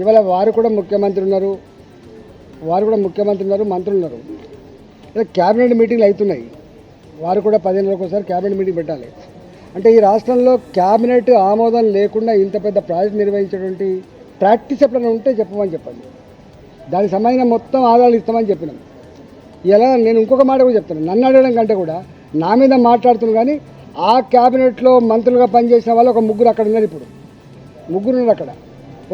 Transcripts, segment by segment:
ఇవాళ వారు కూడా ముఖ్యమంత్రి ఉన్నారు. వారు కూడా ముఖ్యమంత్రి ఉన్నారు మంత్రులు ఉన్నారు. ఇలా క్యాబినెట్ మీటింగ్లు అవుతున్నాయి. వారు కూడా పదిహేను రోజులకు ఒకసారి క్యాబినెట్ మీటింగ్ పెట్టాలి. అంటే ఈ రాష్ట్రంలో క్యాబినెట్ ఆమోదం లేకుండా ఇంత పెద్ద ప్రాజెక్ట్ నిర్వహించేటువంటి ప్రాక్టీస్ ఎప్పుడైనా ఉంటే చెప్పమని చెప్పండి. దానికి సంబంధించిన మొత్తం ఆధారాలు ఇస్తామని చెప్పినాం. ఇలా నేను ఇంకొక మాట కూడా చెప్తాను నన్ను అడగడం కంటే కూడా నా మీద మాట్లాడుతున్నాను కానీ ఆ క్యాబినెట్లో మంత్రులుగా పనిచేసిన వాళ్ళు ఒక ముగ్గురు అక్కడ ఉన్నారు ఇప్పుడు. ముగ్గురు ఉన్నారు అక్కడ.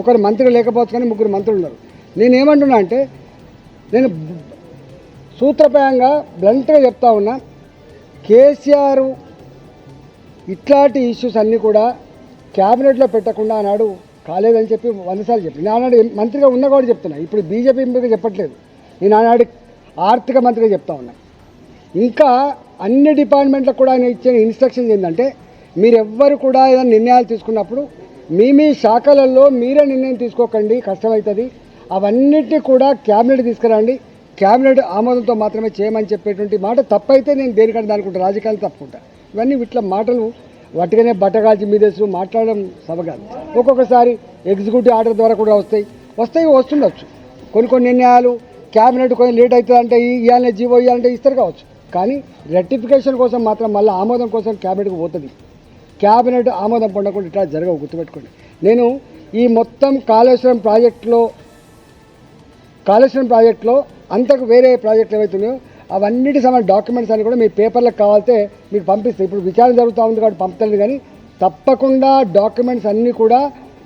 ఒకరు మంత్రి లేకపోవచ్చు కానీ ముగ్గురు మంత్రులు ఉన్నారు. నేనేమంటున్నా అంటే నేను సూత్రప్రాయంగా బ్లంట్గా చెప్తా ఉన్నా కేసీఆర్ ఇట్లాంటి ఇష్యూస్ అన్నీ కూడా క్యాబినెట్లో పెట్టకుండా ఆనాడు కాలేదని చెప్పి వందసార్లు చెప్పి నేను ఆనాడు మంత్రిగా ఉన్నా కూడా చెప్తున్నా. ఇప్పుడు బీజేపీ మీద చెప్పట్లేదు. నేను ఆనాడు ఆర్థిక మంత్రిగా చెప్తా ఉన్నా. ఇంకా అన్ని డిపార్ట్మెంట్లకు కూడా ఆయన ఇచ్చిన ఇన్స్ట్రక్షన్స్ ఏంటంటే మీరు ఎవ్వరు కూడా ఏదైనా నిర్ణయాలు తీసుకున్నప్పుడు మీ మీ శాఖలలో మీరే నిర్ణయం తీసుకోకండి కష్టమవుతుంది అవన్నిటిని కూడా క్యాబినెట్ తీసుకురండి. క్యాబినెట్ ఆమోదంతో మాత్రమే చేయమని చెప్పేటువంటి మాట తప్పైతే నేను దేనికంటే దానికుంటా రాజకీయాలు తప్పుకుంటా. ఇవన్నీ ఇట్లా మాటలు వట్టుగానే బట్టగాల్చి మీదేసు మాట్లాడడం సభ ఒక్కొక్కసారి ఎగ్జిక్యూటివ్ ఆర్డర్ ద్వారా కూడా వస్తాయి. వస్తాయి వస్తుండొచ్చు. కొన్ని కొన్ని నిర్ణయాలు క్యాబినెట్ కొంచెం లేట్ అవుతుంది అంటే ఇవ్వాలనే జీవో ఇవ్వాలంటే ఇస్తారు కావచ్చు. కానీ రెక్టిఫికేషన్ కోసం మాత్రం మళ్ళీ ఆమోదం కోసం క్యాబినెట్కి పోతుంది. క్యాబినెట్ ఆమోదం పొందకుండా ఇట్లా జరగవు గుర్తుపెట్టుకోండి. నేను ఈ మొత్తం కాళేశ్వరం ప్రాజెక్టులో కాళేశ్వరం ప్రాజెక్టులో అంతకు వేరే ప్రాజెక్టులు ఏవైతున్నాయో అవన్నిటి సంబంధించిన డాక్యుమెంట్స్ అన్ని కూడా మీ పేపర్లకు కావాలితే మీకు పంపిస్తే. ఇప్పుడు విచారణ జరుగుతూ ఉంది కాబట్టి పంపుతలేదు కానీ తప్పకుండా డాక్యుమెంట్స్ అన్నీ కూడా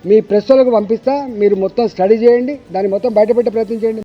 మీ ప్రెస్ వాళ్ళకు పంపిస్తా. మీరు మొత్తం స్టడీ చేయండి. దాన్ని మొత్తం బయటపెట్టే ప్రయత్నం చేయండి.